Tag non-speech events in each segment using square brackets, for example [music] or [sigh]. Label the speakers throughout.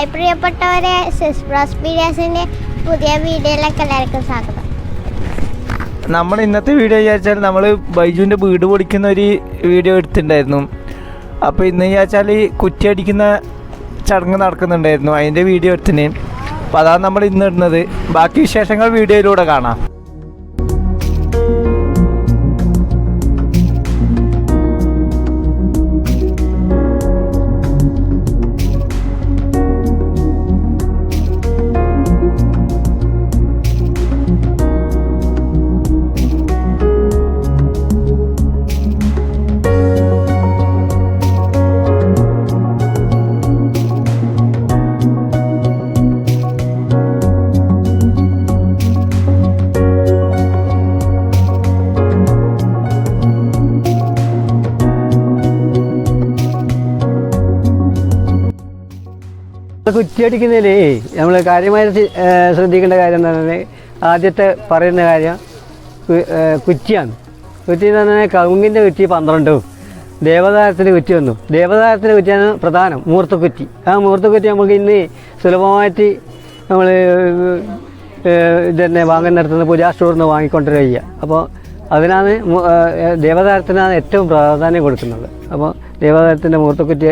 Speaker 1: Hi പ്രിയപ്പെട്ടവരെ എക്സ്പീരിയൻസിന്റെ പുതിയ വീഡിയോയിലേക്ക് എല്ലാവർക്കും സ്വാഗതം.
Speaker 2: നമ്മൾ ഇന്നത്തെ വീഡിയോ വിചാരിച്ചാൽ നമ്മൾ ബൈജുവിന്റെ വീട് പൊളിക്കുന്ന ഒരു വീഡിയോ എടുത്തിട്ടുണ്ടായിരുന്നു. അപ്പോൾ ഇന്ന് വിചാരിച്ചാൽ കുറ്റി അടിക്കുന്ന ചടങ്ങ് നടക്കുന്നുണ്ടായിരുന്നു അതിന്റെ വീഡിയോ എടുത്തിന്. അപ്പോൾ അതാണ് നമ്മൾ ഇന്ന് ഇടുന്നത്. ബാക്കി വിശേഷങ്ങൾ വീഡിയോയിലൂടെ കാണാം.
Speaker 3: കുറ്റിയടിക്കുന്നതിലേ നമ്മൾ കാര്യമായിട്ട് ശ്രദ്ധിക്കേണ്ട കാര്യം എന്ന് പറഞ്ഞാൽ ആദ്യത്തെ പറയുന്ന കാര്യം കുറ്റിയാണ്. കുറ്റി എന്ന് പറഞ്ഞാൽ കവുങ്ങിന്റെ കുറ്റി പന്ത്രണ്ടും ദേവതാരത്തിന്റെ കുറ്റി ഒന്നും. ദേവതാരത്തിന്റെ കുറ്റിയാണ് പ്രധാനം മൂർത്തക്കുറ്റി. ആ മൂർത്തക്കുറ്റി നമുക്ക് ഇന്ന് സുലഭമായിട്ട് നമ്മൾ ഇതന്നെ വാങ്ങുന്നിടത്തുനിന്ന് പൂജാ സ്റ്റോറിൽ നിന്ന് വാങ്ങിക്കൊണ്ട് കഴിയുക അപ്പോൾ അതിനാണ് ദേവതാരത്തിനാണ് ഏറ്റവും പ്രാധാന്യം കൊടുക്കുന്നത്. അപ്പോൾ ദേവതാരത്തിന്റെ മൂർത്തക്കുറ്റി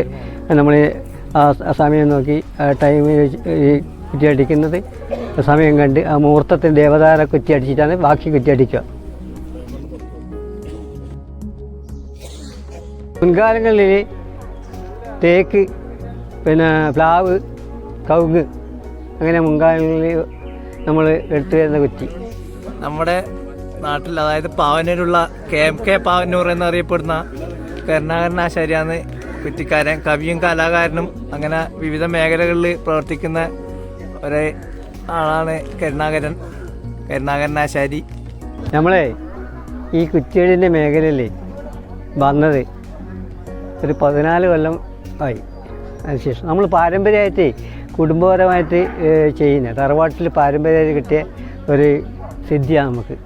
Speaker 3: നമ്മൾ ആ സമയം നോക്കി ടൈം ഈ കുറ്റി അടിക്കുന്നത്. സമയം കണ്ട് ആ മുഹൂർത്തത്തിൽ ദേവതാര കുറ്റി അടിച്ചിട്ടാണ് ബാക്കി കുറ്റി അടിക്കുക. മുൻകാലങ്ങളിൽ തേക്ക് പിന്നെ പ്ലാവ് കവുങ്ങ് അങ്ങനെ മുൻകാലങ്ങളിൽ നമ്മൾ എടുത്തു വരുന്ന കുറ്റി.
Speaker 2: നമ്മുടെ നാട്ടിൽ അതായത് പാവനൂരുള്ള കെ എം കെ പാവനൂർ എന്നറിയപ്പെടുന്ന കരുണാകരനാശാരിയാണ് കുറ്റിക്കാരൻ കവിയും കലാകാരനും അങ്ങനെ വിവിധ മേഖലകളിൽ പ്രവർത്തിക്കുന്ന ഒരേ ആളാണ് കരുണാകരൻ. കരുണാകരനാശാരി
Speaker 3: നമ്മളെ ഈ കുറ്റിയേടിന്റെ മേഖലയിൽ വന്നത് ഒരു പതിനാല് കൊല്ലം ആയി. അതിനുശേഷം നമ്മൾ പാരമ്പര്യമായിട്ട് കുടുംബപരമായിട്ട് ചെയ്യുന്ന തറവാട്ടിൽ പാരമ്പര്യമായിട്ട് കിട്ടിയ ഒരു സിദ്ധിയാണ് നമുക്ക്.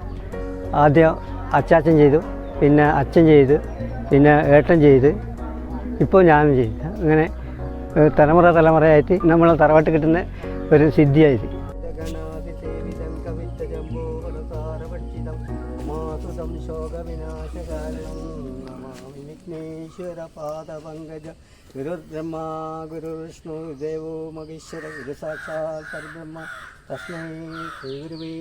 Speaker 3: ആദ്യം അച്ചാച്ചൻ ചെയ്തു പിന്നെ അച്ഛൻ ചെയ്ത് പിന്നെ ഏട്ടൻ ചെയ്ത് ഇപ്പോൾ ഞാനും ചെയ്യില്ല അങ്ങനെ തലമുറ തലമുറയായിട്ട് നമ്മൾ തറവാട്ട് കിട്ടുന്ന ഒരു സിദ്ധിയായത്. വിഘ്നേശ്വരപാദപങ്കജ ഗുരുർബ്രഹ്മ ഗുരുവിഷ്ണു ദേവോ മഹേശ്വര ഗുരു സാക്ഷാത് പരബ്രഹ്മ തസ്മൈ ശ്രീഗുരുവേ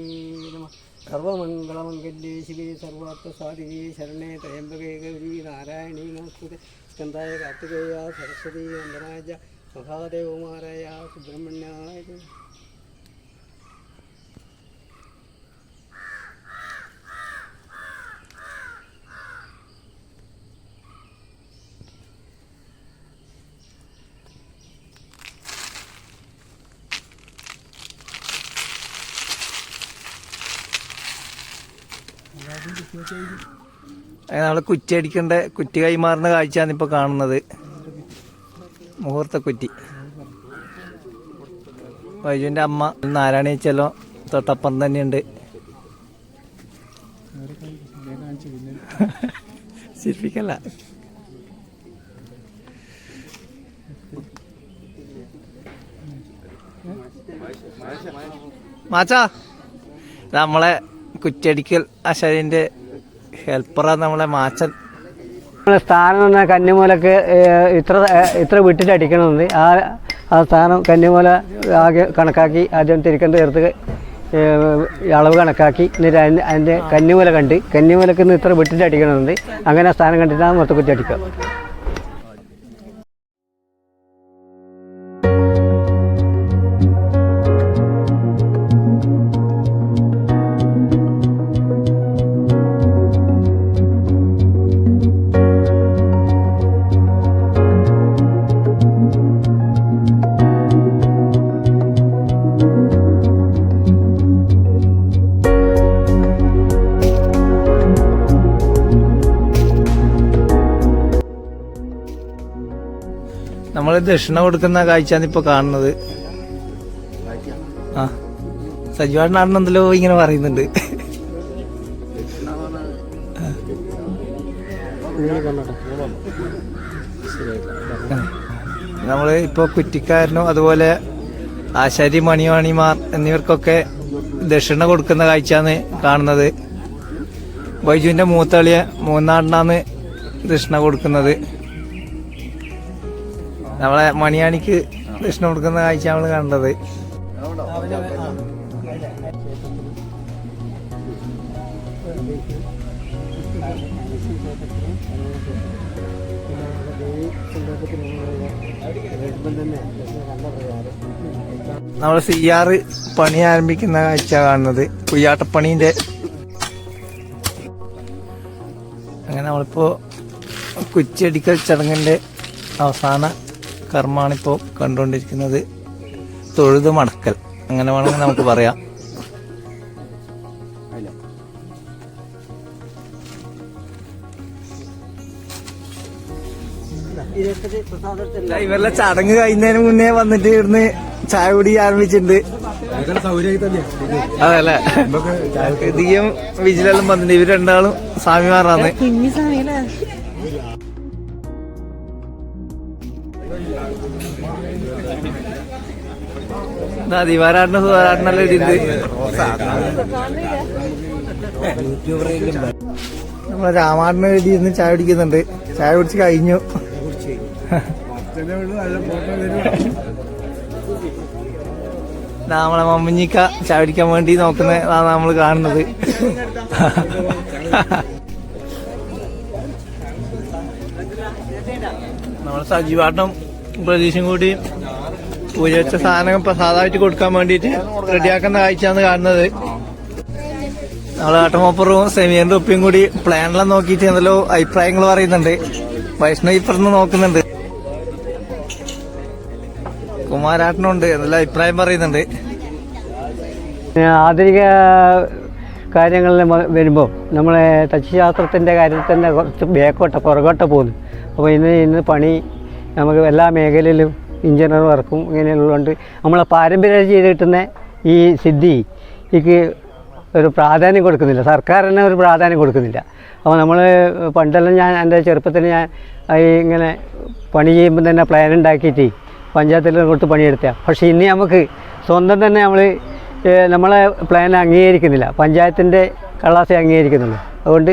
Speaker 3: നമ സർവമംഗളമംഗല്യേ ശിവേ സർവാർത്ഥസാധികേ ശരണേ ത്രയംബകേ ഗൗരി നാരായണീ നമസ്തുതേ. സ്കന്ധായ കാർത്തികേയ സരസ്വതി വന്ദനായ ച മഹാദേവകുമാരായ സുബ്രഹ്മണ്യായ ച.
Speaker 2: നമ്മൾ കുറ്റി അടിക്കേണ്ട കുറ്റി കൈമാറുന്ന കാഴ്ചയാണ് ഇപ്പോൾ കാണുന്നത്. മുഹൂർത്ത കുറ്റി വൈജുവിന്റെ അമ്മ നാരായണീച്ചലോ തൊട്ടപ്പം തന്നെയുണ്ട്. ശില്പിക്കല്ല. മാച്ചാ നമ്മളെ കുറ്റിയടിക്കൽ അശരിന്റെ ഹെൽപ്പറാണ് നമ്മളെ മാച്ചൻ.
Speaker 3: സ്ഥാനം എന്ന് കന്നിമൂലക്ക് ഇത്ര ഇത്ര വിട്ടിട്ട് അടിക്കണമെന്ന് ആ ആ സ്ഥാനം കന്നിമൂല ആകെ കണക്കാക്കി ആദ്യം തിരിക്കണ്ട ചേർത്ത് അളവ് കണക്കാക്കി. എന്നിട്ട് അതിന്റെ അതിന്റെ കന്നിമൂല കണ്ട് കന്നിമൂലക്ക് നിന്ന് ഇത്ര വിട്ടിട്ട് അടിക്കണമെന്ന് അങ്ങനെ ആ സ്ഥാനം കണ്ടിട്ടാണ് മൊത്തക്കുറ്റി അടിക്കുക.
Speaker 2: ദക്ഷിണ കൊടുക്കുന്ന കാഴ്ചയാണ് ഇപ്പൊ കാണുന്നത്. ആ സജീവാണെന്നല്ലോ ഇങ്ങനെ പറയുന്നുണ്ട്. നമ്മൾ ഇപ്പോൾ കുറ്റിക്കാരനും അതുപോലെ ആശാരി മണിവാണിമാർ എന്നിവർക്കൊക്കെ ദക്ഷിണ കൊടുക്കുന്ന കാഴ്ചയാണ് കാണുന്നത്. ബൈജുവിന്റെ മൂത്തളിയ മൂന്നാടിനാണ് ദക്ഷിണ കൊടുക്കുന്നത്. നമ്മളെ മണിയാണിക്ക് ദക്ഷിണ കൊടുക്കുന്ന കാഴ്ച നമ്മൾ കണ്ടത്. നമ്മൾ സി ആർ പണി ആരംഭിക്കുന്ന കാഴ്ച കാണുന്നത് കുയ്യാട്ടപ്പണീന്റെ അങ്ങനെ നമ്മളിപ്പോ കുച്ചടിക്കൽ ചടങ്ങിന്റെ അവസാന കർമ്മമാണിപ്പോൾ കണ്ടുകൊണ്ടിരിക്കുന്നത് തൊഴുത് മടക്കൽ അങ്ങനെ വേണമെങ്കിൽ നമുക്ക് പറയാം. ഇവരുടെ ചടങ്ങ് കഴിഞ്ഞതിന് മുന്നേ വന്നിട്ട് ഇവിടുന്ന് ചായ കുടി ആരംഭിച്ചിട്ടുണ്ട്. അതല്ലേ? ഇധികം വിജിലെല്ലാം വന്നിട്ടുണ്ട്. ഇവർ രണ്ടാളും സ്വാമിമാരാണ്. ദിവാരാട്ടിന് സുധാരാട്ടിനെല്ലാം ഇടിണ്ട് നമ്മളെ രാമാടിനെ വേണ്ടി ഇന്ന് ചായ കുടിക്കുന്നുണ്ട്. ചായ കുടിച്ച് കഴിഞ്ഞു. നമ്മളെ മമ്മഞ്ഞിക്ക ചായ കുടിക്കാൻ വേണ്ടി നോക്കുന്നതാണ് നമ്മൾ കാണുന്നത്. നമ്മളെ സജീവാട്ടം പ്രതീക്ഷയും കൂടി പൂജ വെച്ച സാധനം പ്രസാദമായിട്ട് കൊടുക്കാൻ വേണ്ടിയിട്ട് റെഡിയാക്കുന്ന കാഴ്ചയാണ് കാണുന്നത്. നമ്മളെ ആട്ടമോപ്പറും സെമിയറിന്റെ ഒപ്പിയും കൂടി പ്ലാനെല്ലാം നോക്കിയിട്ട് എന്തെല്ലോ അഭിപ്രായങ്ങൾ പറയുന്നുണ്ട്. വൈഷ്ണവ് ഇപ്പുറന്ന് നോക്കുന്നുണ്ട്. കുമാരാട്ടനുണ്ട് എന്തെല്ലാം അഭിപ്രായം പറയുന്നുണ്ട്.
Speaker 3: ആധുനിക കാര്യങ്ങളിൽ വരുമ്പോൾ നമ്മളെ തച്ചുശാസ്ത്രത്തിന്റെ കാര്യത്തിൽ തന്നെ കുറച്ച് ബേക്കോട്ട പുറകോട്ട പോകുന്നു. അപ്പോൾ ഇന്ന് ഇന്ന് പണി നമുക്ക് എല്ലാ മേഖലയിലും എഞ്ചിനീയർ വർക്കും ഇങ്ങനെയുള്ളതുകൊണ്ട് നമ്മളെ പാരമ്പര്യം ചെയ്ത് കിട്ടുന്ന ഈ സിദ്ധി ഇക്ക് ഒരു പ്രാധാന്യം കൊടുക്കുന്നില്ല. സർക്കാർ തന്നെ ഒരു പ്രാധാന്യം കൊടുക്കുന്നില്ല. അപ്പോൾ നമ്മൾ പണ്ടെല്ലാം ഞാൻ എന്റെ ചെറുപ്പത്തിൽ ഞാൻ ഈ ഇങ്ങനെ പണി ചെയ്യുമ്പോൾ തന്നെ പ്ലാൻ ഉണ്ടാക്കിയിട്ട് പഞ്ചായത്തിൽ കൊടുത്ത് പണിയെടുത്ത പക്ഷേ ഇനി നമുക്ക് സ്വന്തം തന്നെ നമ്മൾ നമ്മളെ പ്ലാൻ അംഗീകരിക്കുന്നില്ല. പഞ്ചായത്തിന്റെ കള്ളാസെ അംഗീകരിക്കുന്നുള്ളൂ. അതുകൊണ്ട്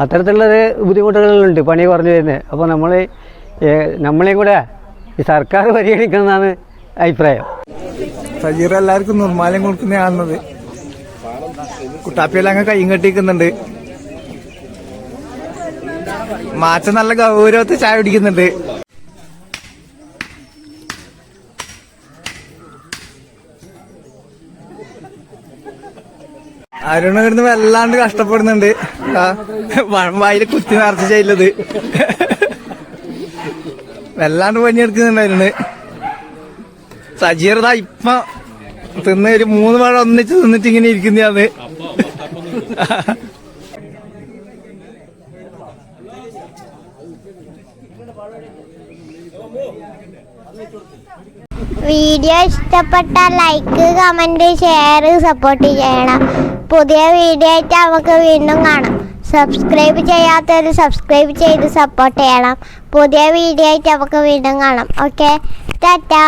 Speaker 3: അത്തരത്തിലുള്ളത് ബുദ്ധിമുട്ടുകളുണ്ട് പണി പറഞ്ഞു വരുന്നത് അപ്പോൾ നമ്മൾ നമ്മളെയും കൂടെ ഈ സർക്കാർ [laughs] പരിഗണിക്കുന്നതാണ് അഭിപ്രായം.
Speaker 2: സജീർ എല്ലാവർക്കും നിർമ്മാലയം കൊടുക്കുന്ന കാണുന്നത് കുട്ടാപ്പിയെല്ലാം അങ്ങ് കൈയും കെട്ടിക്കുന്നുണ്ട് മാറ്റം നല്ല ഗൗരവത്തിൽ ചായ കുടിക്കുന്നുണ്ട്. അരുണ് ഇവിടുന്ന് വല്ലാണ്ട് കഷ്ടപ്പെടുന്നുണ്ട്. വായിൽ കുത്തി നിറച്ച് ചെയ്യലത്. വല്ലാണ്ട് പണിയെടുക്കുന്നുണ്ട് അരുണ്. സജീർദ ഇപ്പൊ തിന്ന് ഒരു മൂന്ന് മഴ ഒന്നിച്ച് തിന്നിട്ട് ഇങ്ങനെ ഇരിക്കുന്നതാണ്
Speaker 1: വീഡിയോ ഇഷ്ടപ്പെട്ട ലൈക്ക് കമന്റ് ഷെയർ സപ്പോർട്ട് ചെയ്യണം. പുതിയ വീഡിയോ ആയിട്ട് നമുക്ക് വീണ്ടും കാണാം. സബ്സ്ക്രൈബ് ചെയ്യാത്തവർ സബ്സ്ക്രൈബ് ചെയ്ത് സപ്പോർട്ട് ചെയ്യണം. പുതിയ വീഡിയോ ആയിട്ട് നമുക്ക് വീണ്ടും കാണാം. ഓക്കെ
Speaker 3: ടാറ്റാ